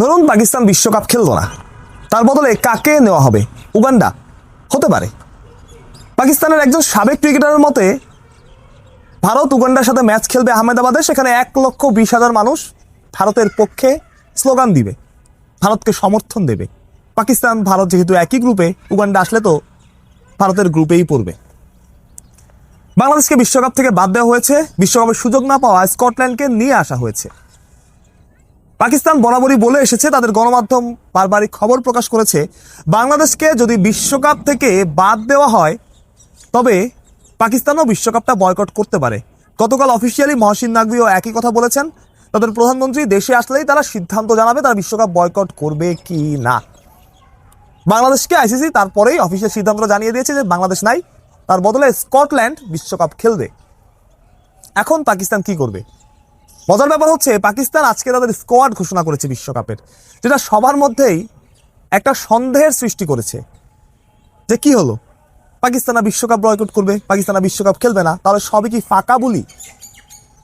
ধরুন পাকিস্তান বিশ্বকাপ খেললো না। তার বদলে কাকে নেওয়া হবে? উগান্ডা? হতে পারে। পাকিস্তানের একজন সাবেক ক্রিকেটারের মতে, ভারত উগান্ডার সাথে ম্যাচ খেলবে আহমেদাবাদে, সেখানে এক লক্ষ বিশ হাজার মানুষ ভারতের পক্ষে স্লোগান দিবে। ভারতকে সমর্থন দেবে। পাকিস্তান, ভারত যেহেতু একই গ্রুপে, উগান্ডা আসলে তো ভারতের গ্রুপেই পড়বে। বাংলাদেশকে বিশ্বকাপ থেকে বাদ দেওয়া হয়েছে। বিশ্বকাপের সুযোগ না পাওয়া স্কটল্যান্ডকে নিয়ে আসা হয়েছে। পাকিস্তান বরাবরই বলে এসেছে, তাদের গণমাধ্যম বারবারই খবর প্রকাশ করেছে, বাংলাদেশকে যদি বিশ্বকাপ থেকে বাদ দেওয়া হয়, তবে পাকিস্তানও বিশ্বকাপটা বয়কট করতে পারে। গতকাল অফিসিয়ালি মহসিন নাকভিও একই কথা বলেছেন। তাদের প্রধানমন্ত্রী দেশে আসলেই তারা সিদ্ধান্ত জানাবে তারা বিশ্বকাপ বয়কট করবে কি না। বাংলাদেশকে আইসিসি তারপরেই অফিসিয়াল সিদ্ধান্ত জানিয়ে দিয়েছে যে বাংলাদেশ নাই, তার বদলে স্কটল্যান্ড বিশ্বকাপ খেলবে। এখন পাকিস্তান কি করবে? মজার ব্যাপার হচ্ছে, পাকিস্তান আজকে তাদের স্কোয়াড ঘোষণা করেছে বিশ্বকাপের, যেটা সবার মধ্যেই একটা সন্দেহের সৃষ্টি করেছে। যে কি হলো? পাকিস্তানা বিশ্বকাপ বয়কট করবে, পাকিস্তানা বিশ্বকাপ খেলবে না, তাহলে সবই কি ফাঁকা বলি?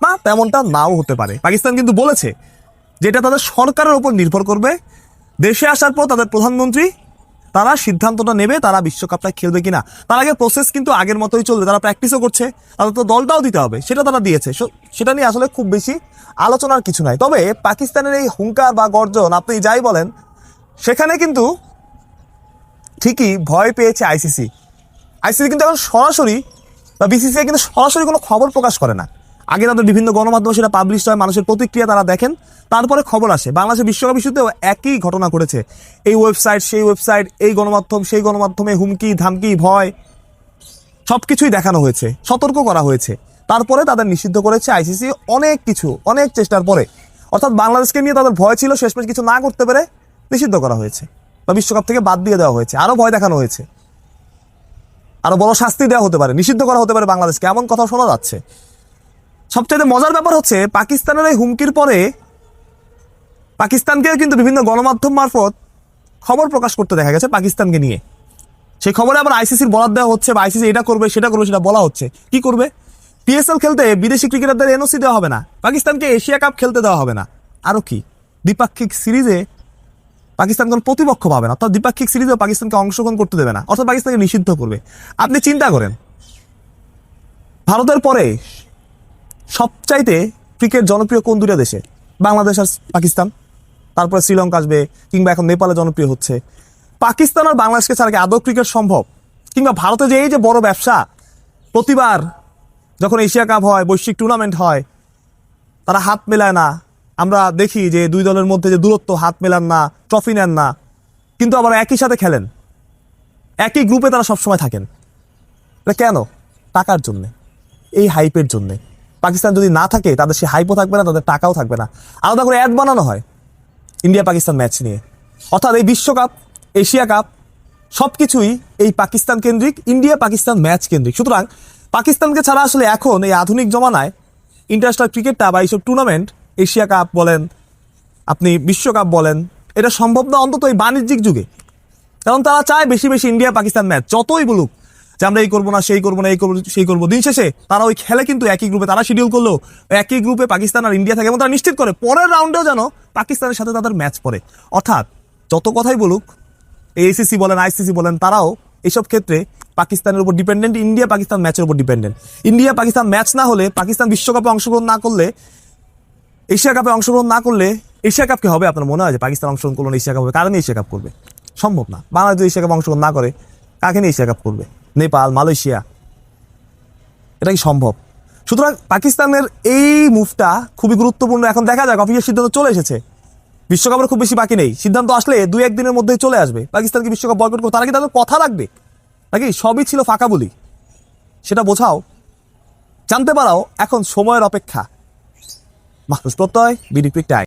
না, তেমনটা নাও হতে পারে। পাকিস্তান কিন্তু বলেছে যেটা তাদের সরকারের উপর নির্ভর করবে। দেশে আসার পর তাদের প্রধানমন্ত্রী তারা সিদ্ধান্তটা নেবে তারা বিশ্বকাপটা খেলবে কিনা। তার আগে প্রসেস কিন্তু আগের মতোই চলবে, তারা প্র্যাকটিসও করছে, তাদের তো দলটাও দিতে হবে, সেটা তারা দিয়েছে। সেটা নিয়ে আসলে খুব বেশি আলোচনার কিছু নাই। তবে পাকিস্তানের এই হুঙ্কার বা গর্জন, আপনি যাই বলেন, সেখানে কিন্তু ঠিকই ভয় পেয়েছে আইসিসি। আইসিসি কিন্তু এখন সরাসরি, বা বিসিসিআই কিন্তু সরাসরি কোনো খবর প্রকাশ করে না। আগে তাদের বিভিন্ন গণমাধ্যমে সেটা পাবলিশ হয়, মানুষের প্রতিক্রিয়া তারা দেখেন। তারপরে খবর আসে। বাংলাদেশের বিশ্বকাপ ইস্যুতেও একই ঘটনা ঘটেছে। এই ওয়েবসাইট সেই ওয়েবসাইট এই গণমাধ্যম, সেই গণমাধ্যমে হুমকি, ধামকি, ভয় সব কিছুই দেখানো হয়েছে, সতর্ক করা হয়েছে। তারপরে তাদের নিষিদ্ধ করেছে আইসিসি অনেক কিছু, অনেক চেষ্টার পরে। অর্থাৎ বাংলাদেশকে নিয়ে তাদের ভয় ছিল, শেষমেশ কিছু না করতে পেরে নিষিদ্ধ করা হয়েছে বা বিশ্বকাপ থেকে বাদ দিয়ে দেওয়া হয়েছে। আরও ভয় দেখানো হয়েছে। আরও বড় শাস্তি দেওয়া হতে পারে, নিষিদ্ধ করা হতে পারে বাংলাদেশকে। এমন কথা শোনা যাচ্ছে। সবচেয়ে মজার ব্যাপার হচ্ছে, পাকিস্তানের এই হুমকির পরে পাকিস্তানকে কিন্তু বিভিন্ন গণমাধ্যম মারফত খবর প্রকাশ করতে দেখা গেছে পাকিস্তানকে নিয়ে। সেই খবরে আবার আইসিসির বরাদ দেওয়া হচ্ছে বা আইসিসি এটা করবে, সেটা করবে, সেটা বলা হচ্ছে। কি করবে? পিএসএল খেলতে বিদেশি ক্রিকেটারদের এনওসি দেওয়া হবে না। পাকিস্তানকে এশিয়া কাপ খেলতে দেওয়া হবে না। আরও কি? দ্বিপাক্ষিক সিরিজে পাকিস্তান কোনো প্রতিপক্ষ পাবে না, অর্থাৎ দ্বিপাক্ষিক সিরিজেও পাকিস্তানকে অংশগ্রহণ করতে দেবে না, অর্থাৎ পাকিস্তানকে নিষিদ্ধ করবে। আপনি চিন্তা করেন, ভারতের পরে সবচাইতে ক্রিকেট জনপ্রিয় কোন দুটা দেশে? বাংলাদেশ আর পাকিস্তান। তারপরে শ্রীলঙ্কা আসবে, কিংবা এখন নেপালে জনপ্রিয় হচ্ছে। পাকিস্তান আর বাংলাদেশকে ছাড়া কি আদৌ ক্রিকেট সম্ভব? কিংবা ভারতে যে এই যে বড় ব্যবসা, প্রতিবার যখন এশিয়া কাপ হয়, বৈশ্বিক টুর্নামেন্ট হয়, তারা হাত মেলায় না। আমরা দেখি যে দুই দলের মধ্যে যে দূরত্ব, হাত মেলান না ট্রফি নেন না। কিন্তু আবার একই সাথে খেলেন। একই গ্রুপে তারা সবসময় থাকেন। কেন? টাকার জন্যে। এই হাইপের জন্যে। পাকিস্তান যদি না থাকে, তাদের সে হাইপও থাকবে না, তাদের টাকাও থাকবে না। আলাদা করে অ্যাড বানানো হয় ইন্ডিয়া পাকিস্তান ম্যাচ নিয়ে। অর্থাৎ এই বিশ্বকাপ, এশিয়া কাপ সব কিছুই এই পাকিস্তান কেন্দ্রিক ইন্ডিয়া পাকিস্তান ম্যাচ কেন্দ্রিক। সুতরাং পাকিস্তানকে ছাড়া আসলে এখন এই আধুনিক জমানায় ইন্টারন্যাশনাল ক্রিকেটটা বা এইসব টুর্নামেন্ট এশিয়া কাপ বলেন, আপনি বিশ্বকাপ বলেন, এটা সম্ভব না, অন্তত এই বাণিজ্যিক যুগে। কারণ তারা চায় বেশি বেশি ইন্ডিয়া পাকিস্তান ম্যাচ যতই বলুক যে আমরা এই করব না, সেই করব না, এই করব, সেই করব। দিন শেষে তারা ওই খেলে কিন্তু একই গ্রুপে তারা শিডিউল করল। একই গ্রুপে পাকিস্তান আর ইন্ডিয়া থাকে এবং তারা নিশ্চিত করে পরের রাউন্ডেও যেন পাকিস্তানের সাথে তাদের ম্যাচ পড়ে। অর্থাৎ যত কথাই বলুক এসিসি বলেন আইসিসি বলেন, তারাও এইসব ক্ষেত্রে পাকিস্তানের উপর ডিপেন্ডেন্ট ইন্ডিয়া পাকিস্তান ম্যাচের উপর ডিপেন্ডেন্ট ইন্ডিয়া পাকিস্তান ম্যাচ না হলে, পাকিস্তান বিশ্বকাপে অংশগ্রহণ না করলে, এশিয়া কাপে অংশগ্রহণ না করলে এশিয়া কাপকে হবে? আপনার মনে হয় যে পাকিস্তান অংশগ্রহণ করল এশিয়া কাপ হবে? কারণ এশিয়া কাপ করবে? সম্ভব না। বাংলাদেশ এশিয়া কাপ অংশগ্রহণ না করে, কাকে নিয়ে এশিয়া কাপ করবে? নেপাল, মালয়েশিয়া। এটা কি সম্ভব? সুতরাং পাকিস্তানের এই মুভটা খুবই গুরুত্বপূর্ণ। এখন দেখা যাক, অফিসের সিদ্ধান্ত চলে এসেছে। বিশ্বকাপের খুব বেশি বাকি নেই। সিদ্ধান্ত আসলে দুই একদিনের মধ্যেই চলে আসবে। পাকিস্তানকে বিশ্বকাপ বয়কট করবে, তারা কি তাদের কথা রাখবে। নাকি সবই ছিল ফাঁকা বলি? সেটা বোঝাও। জানতে পারাও, এখন সময়ের অপেক্ষা। মাহফুজ প্রত্যয় বিডিপি টাইম